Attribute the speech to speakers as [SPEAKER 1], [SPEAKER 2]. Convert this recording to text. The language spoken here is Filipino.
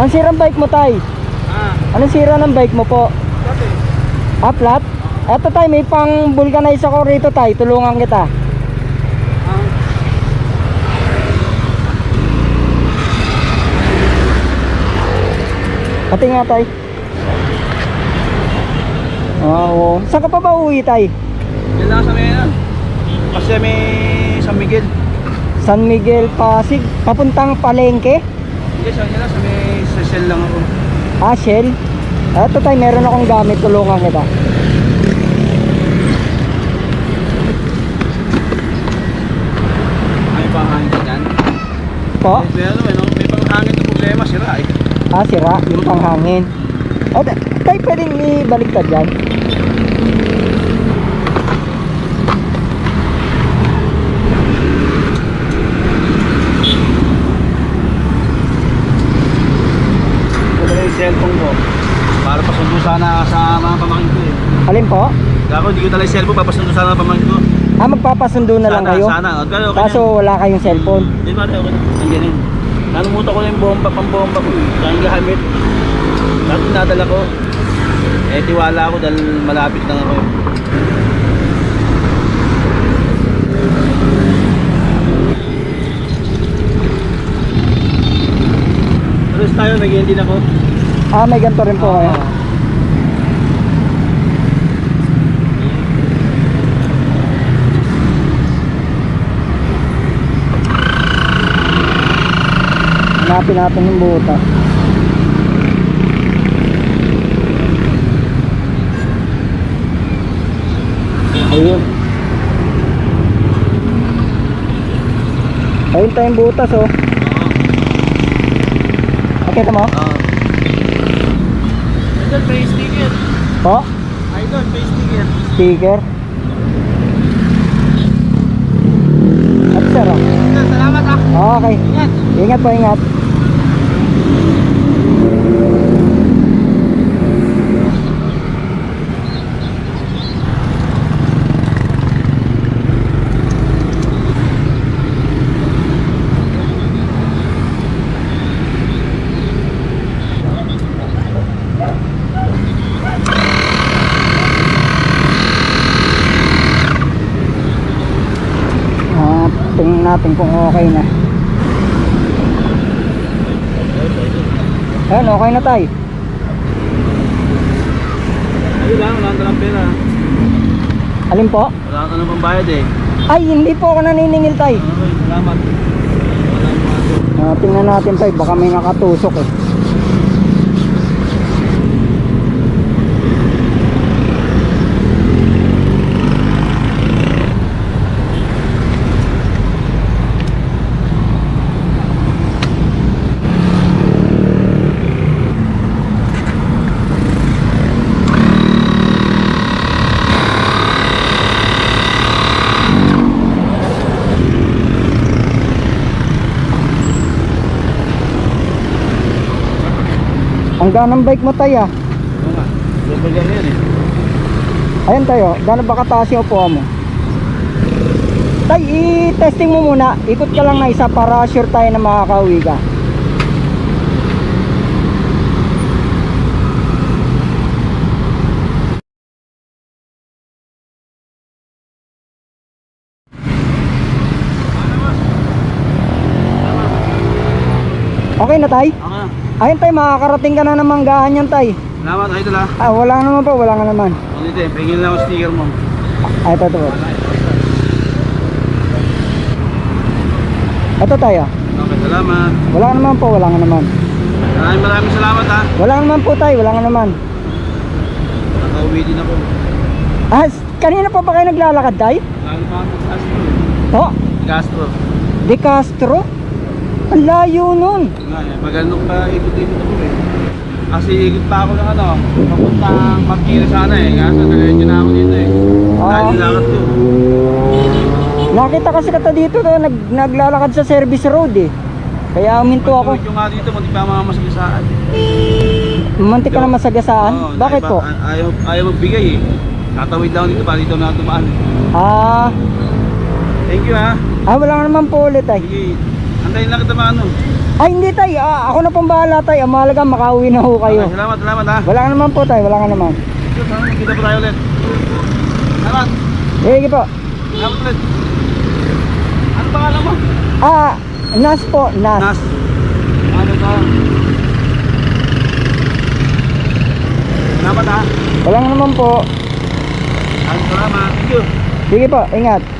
[SPEAKER 1] Ang sirang bike mo, tay?
[SPEAKER 2] Ah,
[SPEAKER 1] Anong sira ng bike mo po?
[SPEAKER 2] dati.
[SPEAKER 1] Ah, flat? Eto, tay, may pang vulcanize ako rito, tay. Tulungan kita.
[SPEAKER 2] Ah,
[SPEAKER 1] Pati nga, tay. Ah, Oo. Saan ka pa ba uwi, tay?
[SPEAKER 2] yan lang sa may ano. Kasi may San Miguel.
[SPEAKER 1] San Miguel, Pasig. Papuntang Palengke?
[SPEAKER 2] Sa yan lang may sa Shell lang ako.
[SPEAKER 1] Ah, Shell. Eto, tay, meron akong gamit. Tulungan kita.
[SPEAKER 2] Ay, pangangin ka dyan.
[SPEAKER 1] Po?
[SPEAKER 2] May ano, may, may panghangin na problema, sira eh.
[SPEAKER 1] Ah, sira. Yung panghangin. O, tay, tay, pwedeng ibaliktad yan.
[SPEAKER 2] Ito na yung cellphone ko. Para pasundo sana sa mga pamangkin ko eh.
[SPEAKER 1] Alin po?
[SPEAKER 2] Ako, hindi ko dala yung cellphone, papasundo sana ng pamangkin ko.
[SPEAKER 1] Ah, magpapasundo na lang
[SPEAKER 2] sana,
[SPEAKER 1] kayo?
[SPEAKER 2] Sana, okay, okay.
[SPEAKER 1] Kaso wala kayong cellphone.
[SPEAKER 2] Hindi ba, okay. Nandiyan yun. Nanumuta ko na yung bomba, pambomba ko. Dahil gamit. Lahat nadala ko. Eh, tiwala ako dahil malapit lang ako. Alas tayo, nag din ako.
[SPEAKER 1] Ah, may ganito rin po.
[SPEAKER 2] Ah.
[SPEAKER 1] Hanapin natin yung buta. Ayun. Ayun tayong butas oh. Nakita mo?
[SPEAKER 2] Ah. Idol, may sticker.
[SPEAKER 1] Po?
[SPEAKER 2] Idol, may sticker.
[SPEAKER 1] Sticker. At sir oh.
[SPEAKER 2] Idol, salamat ah.
[SPEAKER 1] Okay.
[SPEAKER 2] Ingat.
[SPEAKER 1] Po, ingat. Ah, tingnan natin kung okay na. Ayan, okay na tayo.
[SPEAKER 2] Ayun lang, wala ka lang pera.
[SPEAKER 1] Alin po?
[SPEAKER 2] Wala ka nang pambayad eh.
[SPEAKER 1] Ay, hindi po ako naniningil tayo.
[SPEAKER 2] Okay, salamat.
[SPEAKER 1] Ah, tingnan natin tayo, baka may nakatusok eh. Ang ganang bike mo tayo ah.
[SPEAKER 2] Oo nga. Double yan eh.
[SPEAKER 1] Ayan tayo, gano'n ba kataas yung upuan mo? Tay, i-testing mo muna. Ikot ka lang na isa para sure tayo na makakauwi ka. Okay na tay?
[SPEAKER 2] Okay na.
[SPEAKER 1] Ayun tay, makakarating ka na ng manggahan yan tay.
[SPEAKER 2] Salamat, idol ah.
[SPEAKER 1] Ah, wala naman po, wala nga naman.
[SPEAKER 2] Ulit eh, pingin lang ako sticker mo.
[SPEAKER 1] Ah, ito, ito. Ito tayo.
[SPEAKER 2] Okay, salamat.
[SPEAKER 1] Wala nga naman po, wala nga naman.
[SPEAKER 2] Maraming maraming salamat ah.
[SPEAKER 1] Wala nga naman po tayo, wala nga naman.
[SPEAKER 2] Nakauwi din ako.
[SPEAKER 1] Ah, kanina pa ba kayo naglalakad tayo?
[SPEAKER 2] Lalo pa ako sa Castro.
[SPEAKER 1] Po,
[SPEAKER 2] Castro.
[SPEAKER 1] De Castro? Ang layo nun.
[SPEAKER 2] Eh, magandang pa ikot-ikot ako eh. Kasi ikot pa ako ng ano, papuntang Pagkira sana eh. Kaso nalilito na ako dito eh.
[SPEAKER 1] Ah.
[SPEAKER 2] Dahil lakad ko.
[SPEAKER 1] Nakita kasi kata dito no, nag, naglalakad sa service road eh. Kaya uminto ako.
[SPEAKER 2] Pagtuwid nga dito, muntik pa mga masagasaan.
[SPEAKER 1] Mantik ka na masagasaan. Bakit po?
[SPEAKER 2] Ayaw, ayaw magbigay eh. Tatawid lang dito para dito na tumaan.
[SPEAKER 1] Ah,
[SPEAKER 2] Thank you ha.
[SPEAKER 1] ah wala nga naman po ulit ay.
[SPEAKER 2] Sige. Antayin lang kita mga ano.
[SPEAKER 1] Ay hindi tay, ah, ako na pong bahala tay. Ang mahalaga makauwi na ho kayo.
[SPEAKER 2] Okay, salamat, salamat ha.
[SPEAKER 1] Wala ka naman po tay, wala ka naman.
[SPEAKER 2] Kita po tayo ulit. Salamat.
[SPEAKER 1] Sige po.
[SPEAKER 2] Salamat ulit. Ano pangalan mo?
[SPEAKER 1] Ah, Nas po, Nas.
[SPEAKER 2] Nas. Ano ka? Salamat ha.
[SPEAKER 1] Wala ka naman po.
[SPEAKER 2] Salamat. Thank you.
[SPEAKER 1] Sige po, ingat.